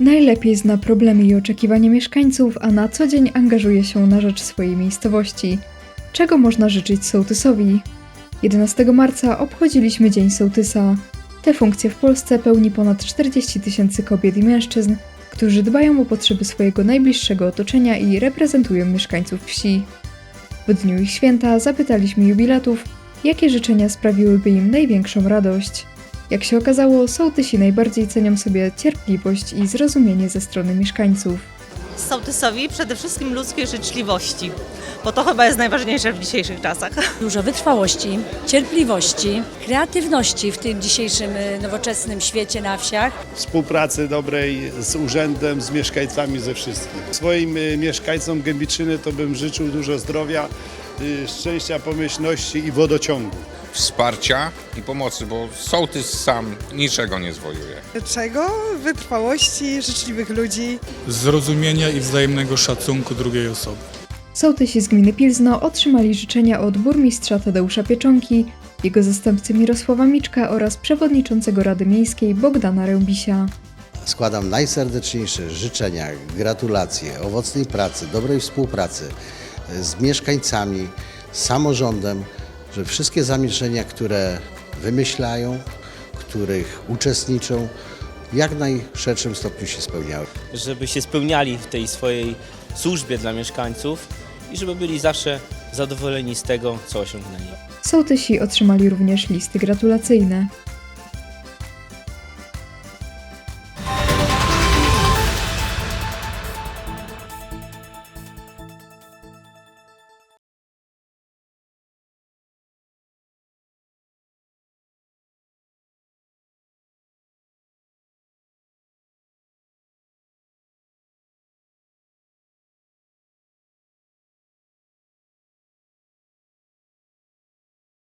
Najlepiej zna problemy i oczekiwania mieszkańców, a na co dzień angażuje się na rzecz swojej miejscowości. Czego można życzyć sołtysowi? 11 marca obchodziliśmy Dzień Sołtysa. Tę funkcję w Polsce pełni ponad 40 tysięcy kobiet i mężczyzn, którzy dbają o potrzeby swojego najbliższego otoczenia i reprezentują mieszkańców wsi. W dniu ich święta zapytaliśmy jubilatów, jakie życzenia sprawiłyby im największą radość. Jak się okazało, sołtysi najbardziej cenią sobie cierpliwość i zrozumienie ze strony mieszkańców. sołtysowi przede wszystkim ludzkiej życzliwości, bo to chyba jest najważniejsze w dzisiejszych czasach. Dużo wytrwałości, cierpliwości, kreatywności w tym dzisiejszym y, nowoczesnym świecie na wsiach. współpracy dobrej z urzędem, z mieszkańcami, ze wszystkim. Swoim y, mieszkańcom Gębiczyny to bym życzył dużo zdrowia, y, szczęścia, pomyślności i wodociągu. Wsparcia i pomocy, bo sołtys sam niczego nie zwojuje. Czego? Wytrwałości, życzliwych ludzi. zrozumienia i wzajemnego szacunku drugiej osoby. Sołtysi z gminy Pilzno otrzymali życzenia od burmistrza Tadeusza Pieczonki, jego zastępcy Mirosława Miczka oraz przewodniczącego Rady Miejskiej Bogdana Rębisia. Składam najserdeczniejsze życzenia, gratulacje, owocnej pracy, dobrej współpracy z mieszkańcami, samorządem, że wszystkie zamierzenia, które wymyślają, których uczestniczą, w jak najszerszym stopniu się spełniały. żeby się spełniali w tej swojej służbie dla mieszkańców i żeby byli zawsze zadowoleni z tego, co osiągnęli. Sołtysi otrzymali również listy gratulacyjne.